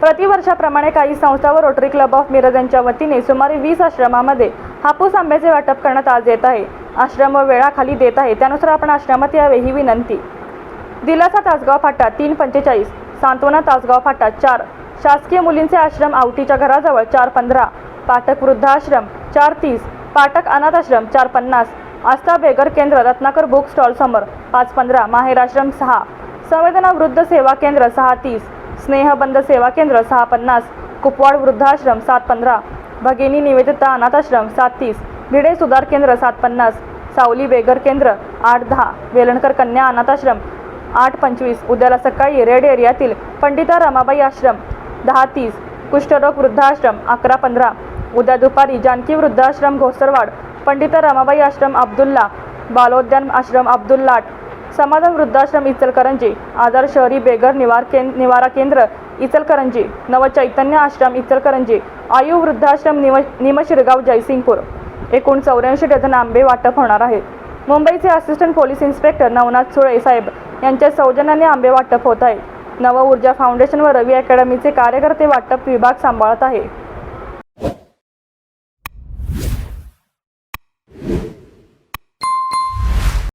प्रतिवर्षाप्रमाणे काही संस्था व रोटरी क्लब ऑफ मिरज यांच्या वतीने सुमारे वीस आश्रमामध्ये हापूस आंब्याचे वाटप करण्यात आज येत आहे. आश्रम व वेळा खाली देत आहे. त्यानुसार आपण आश्रमात यावे ही विनंती. दिलासा तासगाव फाटा तीन पंचेचाळीस सांत्वना तासगाव फाटा चार शासकीय मुलींचे आश्रम आवटीच्या घराजवळ चार पंधरा पाठक वृद्धाश्रम चार तीस पाठक अनाथाश्रम चार पन्नास आस्था बेगर केंद्र रत्नाकर बुक स्टॉल समोर पाच पंधरा माहेर आश्रम सहा संवेदना वृद्ध सेवा केंद्र सहा तीस स्नेहबंद सेवा केंद्र सहा पन्नास कुपवाड वृद्धाश्रम सात पंधरा भगिनी निवेदिता अनाथ आश्रम सात तीस भिडे सुधार केंद्र सात पन्नास सावली बेगर केंद्र आठ दहा वेलणकर कन्या अनाथ आश्रम आठ पंचवीस उद्याला सकाळी रेड एरियातील पंडिता रमाबाई आश्रम दहा तीस कुष्ठरोग वृद्धाश्रम अकरा पंधरा उद्या दुपारी जानकी वृद्धाश्रम घोसरवाड पंडिता रमाबाई आश्रम अब्दुल्ला बालोद्यान आश्रम अब्दुल्लाट समाधान वृद्धाश्रम इचलकरंजी आधार शहरी बेघर निवार केंद्र निवारा केंद्र इचलकरंजी नवचैतन्य आश्रम इचलकरंजी आयु वृद्धाश्रम निम निमशिरगाव जयसिंगपूर. एकूण चौऱ्याऐंशी डझन आंबे वाटप होणार आहे मुंबईचे assistant police inspector Navnath Sule साहेब यांच्या सौजन्याने आंबे वाटप होत आहे. नव ऊर्जा फाउंडेशन व रवी अकॅडमीचे कार्यकर्ते वाटप विभाग सांभाळत आहे.